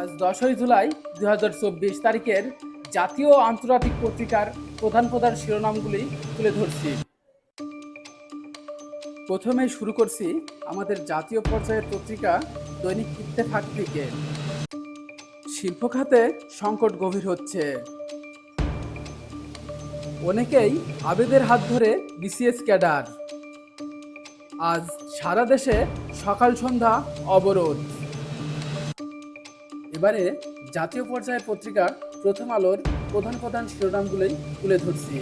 আজ দশই জুলাই দুই হাজার চব্বিশ তারিখের জাতীয় আন্তর্জাতিক পত্রিকার প্রধান প্রধান শিরোনামগুলি তুলে ধরছি। প্রথমেই শুরু করছি আমাদের জাতীয় পর্যায়ের পত্রিকা দৈনিক ইত্তেফাক থেকে। শিল্প খাতে সংকট গভীর হচ্ছে। অনেকেই আবেদের হাত ধরে বিসিএস ক্যাডার। আজ সারা দেশে সকাল সন্ধ্যা অবরোধ। এবারে জাতীয় পর্যায়ের পত্রিকার প্রথম আলোর প্রধান প্রধান শিরোনামগুলোই তুলে ধরছি।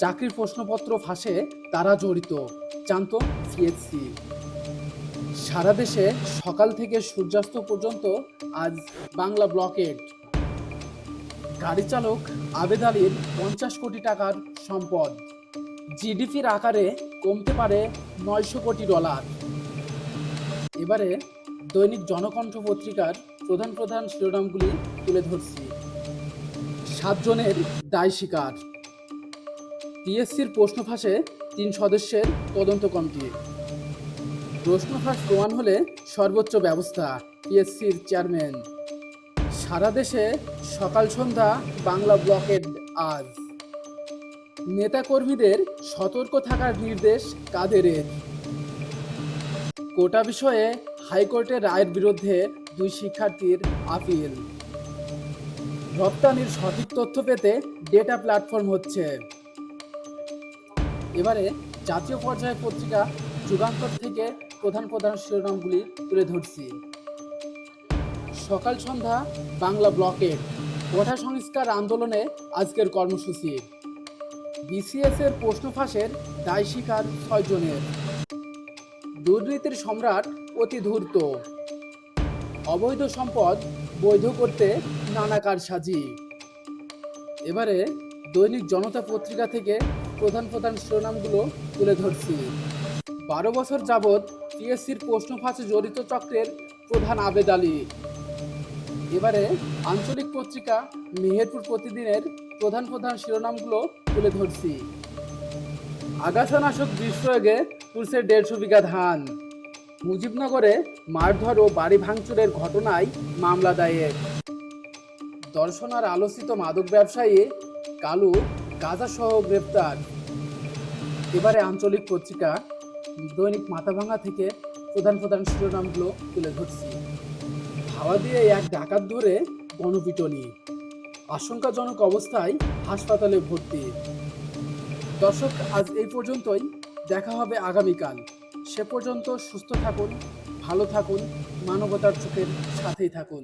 চাকরির প্রশ্নপত্র ফাঁসে তারা জড়িত, জানত সিএসসি সারা দেশে সকাল থেকে সূর্যাস্ত পর্যন্ত আজ বাংলা ব্লকেড গাড়ি চালক আবেদ আলীর পঞ্চাশ কোটি টাকার সম্পদ। জিডিপির আকারে কমতে পারে নয়শো কোটি ডলার। এবারে দৈনিক জনকণ্ঠ পত্রিকার প্রধান প্রধান শিরোনামগুলি তুলে ধরছি। সাতজনের দায় স্বীকার। পিএসসির প্রশ্ন ফাঁসে তিন সদস্যের তদন্ত কমিটি। প্রশ্ন ফাঁস প্রমাণ হলে সর্বোচ্চ ব্যবস্থা পিএসসির চেয়ারম্যান। সারা দেশে সকাল সন্ধ্যা বাংলা ব্লকের আজ। নেতাকর্মীদের সতর্ক থাকার নির্দেশ কাদেরের কোটা বিষয়ে হাইকোর্টের রায়ের বিরুদ্ধে দুই শিক্ষার্থীর আপিল। রপ্তানির সঠিক তথ্য পেতে ডেটা প্ল্যাটফর্ম হচ্ছে। এবারে জাতীয় পর্যায়ে পত্রিকা যুগান্তর থেকে প্রধান প্রধান শিরোনামগুলি তুলে ধরছি। সকাল সন্ধ্যা বাংলা ব্লকের কোটা সংস্কার আন্দোলনে আজকের কর্মসূচি। বিসিএস এর প্রশ্ন ফাঁসের দায় স্বীকার ছয় জনের দুর্নীতির সম্রাট অতি ধূর্ত অবৈধ সম্পদ বৈধ করতে নানাকার সাজি এবারে দৈনিক জনতা পত্রিকা থেকে প্রধান প্রধান শিরোনামগুলো তুলে ধরছি। বারো বছর যাবৎ পিএসসির প্রশ্ন ফাঁসে জড়িত চক্রের প্রধান আবেদ আলী। এবারে আঞ্চলিক পত্রিকা মেহেরপুর প্রতিদিনের প্রধান প্রধান শিরোনামগুলো তুলে ধরছি। আগাছানাশক বিষ প্রয়োগে পুলসে দেড়শো বিঘা ধান। মুজিবনগরে মারধর ও বাড়ি ভাঙচুরের ঘটনায় মামলা দায়ের। দর্শনার আলোচিত মাদক ব্যবসায়ী কালু গাঁজাসহ গ্রেপ্তার। এবারে আঞ্চলিক পত্রিকা দৈনিক মাথাভাঙা থেকে প্রধান প্রধান শিরোনামগুলো তুলে ধরছি। হাওয়া দিয়ে এক ডাকাত ধরে গণপিটনি আশঙ্কাজনক অবস্থায় হাসপাতালে ভর্তি। দর্শক, আজ এই পর্যন্তই। দেখা হবে আগামীকাল। সে পর্যন্ত সুস্থ থাকুন ভালো থাকুন মানবতার চোখের সাথেই থাকুন।